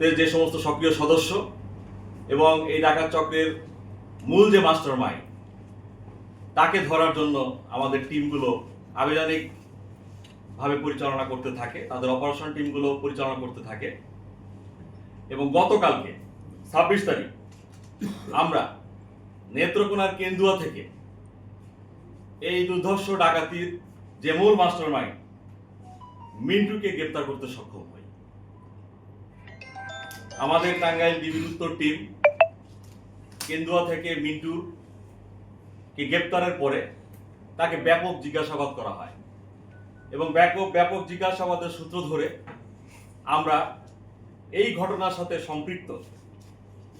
যে সমস্ত সক্রিয় সদস্য এবং এই ডাকাত চক্রের মূল যে মাস্টার মাইন্ড তাকে ধরার জন্য আমাদের টিমগুলো আবেদনিক ভাবে পরিচালনা করতে থাকে, তাদের অপারেশন টিমগুলো পরিচালনা করতে থাকে। এবং গতকালকে, ছাব্বিশ তারিখ, আমরা নেত্রকোনার কেন্দুয়া থেকে এই দুর্ধর্ষ ডাকাতির যে মূল মাস্টার মাইন্ড মিন্টুকে গ্রেপ্তার করতে সক্ষম আমাদের টাঙ্গাইল ডিবির উত্তর টিম, কেন্দুয়া থেকে মিন্টু কে গ্রেপ্তারের পরে তাকে ব্যাপক জিজ্ঞাসাবাদ করা হয়। এবং ব্যাপক ব্যাপক জিজ্ঞাসাবাদের সূত্র ধরে আমরা এই ঘটনার সাথে সম্পৃক্ত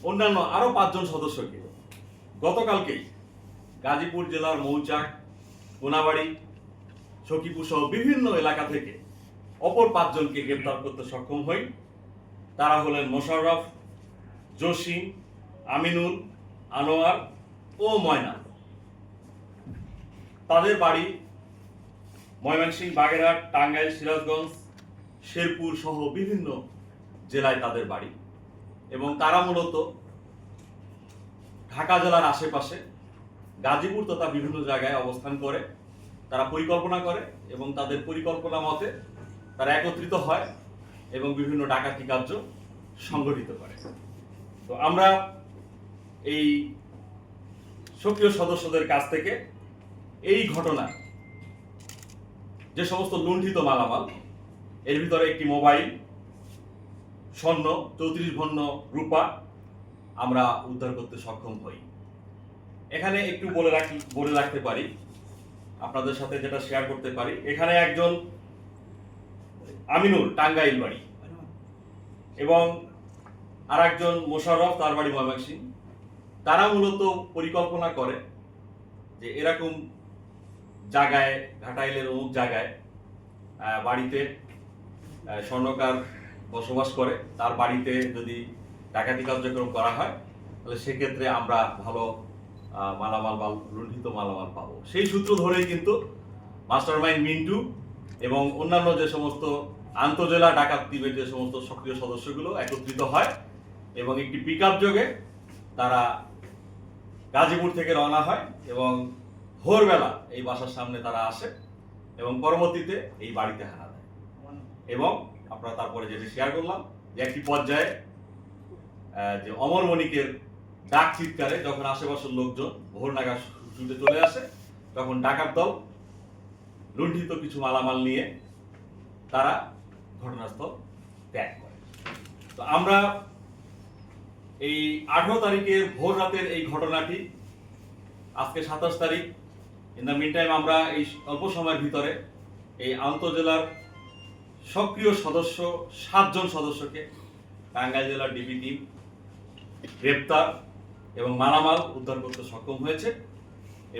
অন্যান্য আরও পাঁচজন সদস্যকে গতকালকেই গাজীপুর জেলার মৌচাক, কোনাবাড়ি, সখীপুর সহ বিভিন্ন এলাকা থেকে অপর পাঁচজনকে গ্রেপ্তার করতে সক্ষম হই। তারা হলেন মোশাররফ জসিম আমিনুল, আনোয়ার ও ময়না। তাদের বাড়ি ময়মনসিংহ, বাগেরহাট, টাঙ্গাইল, সিরাজগঞ্জ, শেরপুর সহ বিভিন্ন জেলায় তাদের বাড়ি এবং তারা মূলত ঢাকা জেলার আশেপাশে গাজীপুর তথা বিভিন্ন জায়গায় অবস্থান করে, তারা পরিকল্পনা করে এবং তাদের পরিকল্পনা মতে তারা একত্রিত হয় এবং বিভিন্ন ডাকাতি কার্য সংগঠিত করে। তো আমরা এই সক্রিয় সদস্যদের কাছ থেকে এই ঘটনা, যে সমস্ত লুণ্ঠিত মালামাল, এর ভিতরে একটি মোবাইল, স্বর্ণ, চৌত্রিশ ভন্ন রূপা আমরা উদ্ধার করতে সক্ষম হই। এখানে একটু বলে রাখি, বলে রাখতে পারি, আপনাদের সাথে যেটা শেয়ার করতে পারি। এখানে একজন আমিনুল, টাঙ্গাইল বাড়ি। এবং আর একজন মোশাররফ, তার বাড়ি ময়মনসিংহ। তারা মূলত পরিকল্পনা করে যে এরকম জায়গায়, ঘাটাইলের অমুক জায়গায় বাড়িতে স্বর্ণকার বসবাস করে। তার বাড়িতে যদি ডাকাতি কার্যক্রম করা হয়, তাহলে সেক্ষেত্রে আমরা ভালো মালামাল বা লুণ্ঠিত মালামাল পাবো। সেই সূত্র ধরেই কিন্তু মাস্টারমাইন্ড মিন্টু এবং অন্যান্য যে সমস্ত আন্তজেলা ডাকাত টিমের যে সমস্ত সক্রিয় সদস্যগুলো একত্রিত হয় এবং একটি পিক আপ যোগে তারা গাজীপুর থেকে রওনা হয় এবং ভোরবেলা এই বাসার সামনে তারা আসে এবং পরবর্তীতে এই বাড়িতে হানা দেয়। এবং আমরা তারপরে যেটি শেয়ার করলাম, যে একটি পর্যায়ে যে অমর মণিকের ডাক চিৎকারে যখন আশেপাশের লোকজন ভোর নাগা ছুটে চলে আসে, তখন ডাকাত দল লুণ্ঠিত কিছু মালামাল নিয়ে তারা ঘটনাস্থল ত্যাগ করে। তো আমরা এই আঠারো তারিখের ভোর রাতের এই ঘটনাটি, আজকে সাতাশ তারিখ ইন দ্য মিন টাইম আমরা এই অল্প সময়ের ভিতরে এই আন্তজেলার সক্রিয় সদস্য, সাতজন সদস্যকে, টাঙ্গাইল জেলার ডিবি টিম গ্রেপ্তার এবং মালামাল উদ্ধার করতে সক্ষম হয়েছে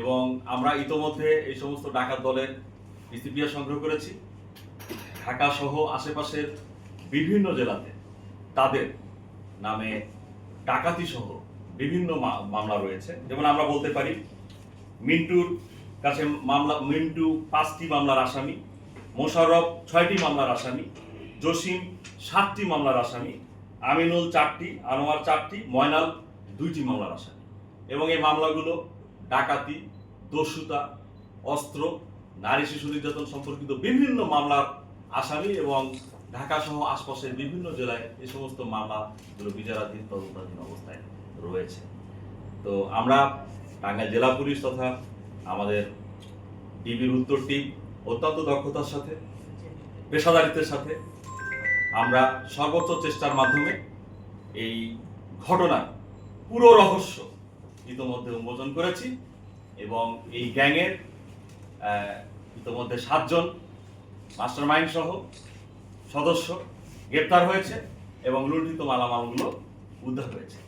এবং আমরা ইতোমধ্যে এই সমস্ত ডাকাত দলের বিসিপিআর সংগ্রহ করেছি। ঢাকা সহ আশেপাশের বিভিন্ন জেলাতে তাদের নামে ডাকাতি সহ বিভিন্ন মামলা রয়েছে। যেমন আমরা বলতে পারি, মিন্টুর কাছে মামলা, মিন্টু পাঁচটি মামলার আসামি, মোশাররফ ছয়টি মামলার আসামি, জসিম সাতটি মামলার আসামি, আমিনুল চারটি, আনোয়ার চারটি, ময়নাল দুইটি মামলার আসামি। এবং এই মামলাগুলো ডাকাতি, দস্যুতা, অস্ত্র, নারী শিশু নির্যাতন সম্পর্কিত বিভিন্ন মামলার আসামি এবং ঢাকা সহ আশপাশের বিভিন্ন জেলায় এই সমস্ত মামলাগুলো বিচারাধীন তদন্তাধীন অবস্থায় রয়েছে। তো আমরা টাঙ্গাইল জেলা পুলিশ তথা আমাদের ডিবির উত্তর টিম অত্যন্ত দক্ষতার সাথে, পেশাদারিত্বের সাথে আমরা সর্বোচ্চ চেষ্টার মাধ্যমে এই ঘটনার পুরো রহস্য ইতোমধ্যে উন্মোচন করেছি এবং এই গ্যাংয়ের ইতোমধ্যে সাতজন মাস্টার মাইন্ড সহ সদস্য গ্রেপ্তার হয়েছে এবং লুণ্ঠিত মালামালগুলো উদ্ধার হয়েছে।